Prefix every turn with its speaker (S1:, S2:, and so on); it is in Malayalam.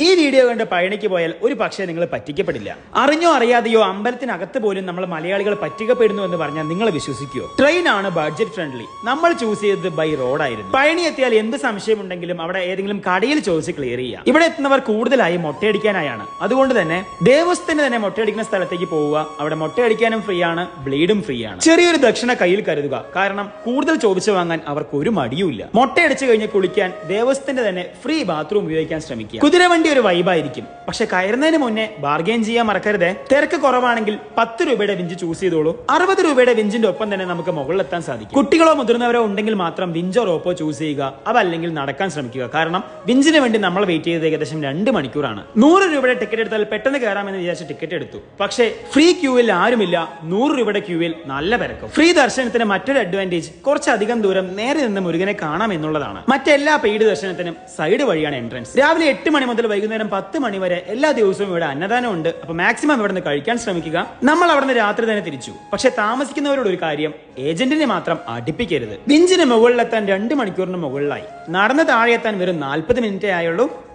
S1: it വീഡിയോ കണ്ട് പഴനിക്ക് പോയാൽ ഒരു പക്ഷേ നിങ്ങൾ പറ്റിക്കപ്പെടില്ല. അറിഞ്ഞോ അറിയാതെയോ അമ്പലത്തിനകത്ത് പോലും നമ്മൾ മലയാളികൾ പറ്റിക്കപ്പെടുന്നു എന്ന് പറഞ്ഞാൽ നിങ്ങൾ വിശ്വസിക്കുമോ ട്രെയിൻ ആണ് ബഡ്ജറ്റ് ഫ്രണ്ട്ലി നമ്മൾ ചൂസ് ചെയ്തത് ബൈ റോഡായിരുന്നു പഴനി എത്തിയാൽ എന്ത് സംശയമുണ്ടെങ്കിലും അവിടെ ഏതെങ്കിലും കടയിൽ ചോദിച്ച് ക്ലിയർ ചെയ്യാം ഇവിടെ എത്തുന്നവർ കൂടുതലായി മൊട്ടയടിക്കാനായാണ്. അതുകൊണ്ട് തന്നെ ദേവസ്ഥന് തന്നെ മൊട്ടയടിക്കുന്ന സ്ഥലത്തേക്ക് പോവുക. അവിടെ മൊട്ടയടിക്കാനും ഫ്രീ ആണ് ബ്ലീഡും ഫ്രീ ആണ്. ചെറിയൊരു ദക്ഷിണ കയ്യിൽ കരുതുക. കാരണം കൂടുതൽ ചോദിച്ചു വാങ്ങാൻ അവർക്ക് ഒരു മടിയുമില്ല. മൊട്ടയടിച്ചു കഴിഞ്ഞ് കുളിക്കാൻ ദേവസ്ഥന്റെ തന്നെ ഫ്രീ ബാത്റൂം ഉപയോഗിക്കാൻ ശ്രമിക്കുക. കുതിരവണ്ടി ഒരു വൈബായിരിക്കും. പക്ഷെ കയറുന്നതിന് മുന്നേ ബാർഗെയിൻ ചെയ്യാൻ മറക്കരുത്. തിരക്ക് കുറവാണെങ്കിൽ പത്ത് രൂപയുടെ വിഞ്ച് ചൂസ് ചെയ്തോളൂ. അറുപത് രൂപയുടെ വിഞ്ചിന്റെ ഒപ്പം തന്നെ നമുക്ക് മുകളിലെത്താൻ സാധിക്കും. കുട്ടികളോ മുതിർന്നവരോ ഉണ്ടെങ്കിൽ മാത്രം വിഞ്ചോ റോപ്പോ ചൂസ് ചെയ്യുക. അതല്ലെങ്കിൽ നടക്കാൻ ശ്രമിക്കുക. കാരണം വിഞ്ചിന് വേണ്ടി നമ്മൾ വെയിറ്റ് ചെയ്തത് ഏകദേശം രണ്ട് മണിക്കൂറാണ്. നൂറ് രൂപയുടെ ടിക്കറ്റ് എടുത്താൽ പെട്ടെന്ന് കയറാമെന്ന് വിചാരിച്ച് ടിക്കറ്റ് എടുത്തു. പക്ഷെ ഫ്രീ ക്യൂവിൽ ആരുമില്ല. നൂറ് രൂപയുടെ ക്യൂവിൽ നല്ല തിരക്കും ഫ്രീ ദർശനത്തിന് മറ്റൊരു അഡ്വാന്റേജ് കുറച്ചധികം ദൂരം നേരെ നിന്ന് മുരുകനെ കാണാം എന്നുള്ളതാണ്. മറ്റെല്ലാ പെയ്ഡ് ദർശനത്തിനും സൈഡ് വഴിയാണ് എൻട്രൻസ് രാവിലെ എട്ട് മണി മുതൽ വൈകുന്നേരം പത്ത് മണി വരെ എല്ലാ ദിവസവും ഇവിടെ അന്നദാനം ഉണ്ട് അപ്പൊ മാക്സിമം ഇവിടെ നിന്ന് കഴിക്കാൻ ശ്രമിക്കുക. നമ്മൾ അവിടെ നിന്ന് രാത്രി തന്നെ തിരിച്ചു. പക്ഷെ താമസിക്കുന്നവരോട് ഒരു കാര്യം ഏജന്റിനെ മാത്രം അടുപ്പിക്കരുത്. ബിഞ്ചിന് മുകളിലെത്താൻ രണ്ട് മണിക്കൂറിന് മുകളിലായി. നടന്ന് താഴെ എത്താൻ വെറും നാൽപ്പത് മിനിറ്റേ ആയുള്ളൂ.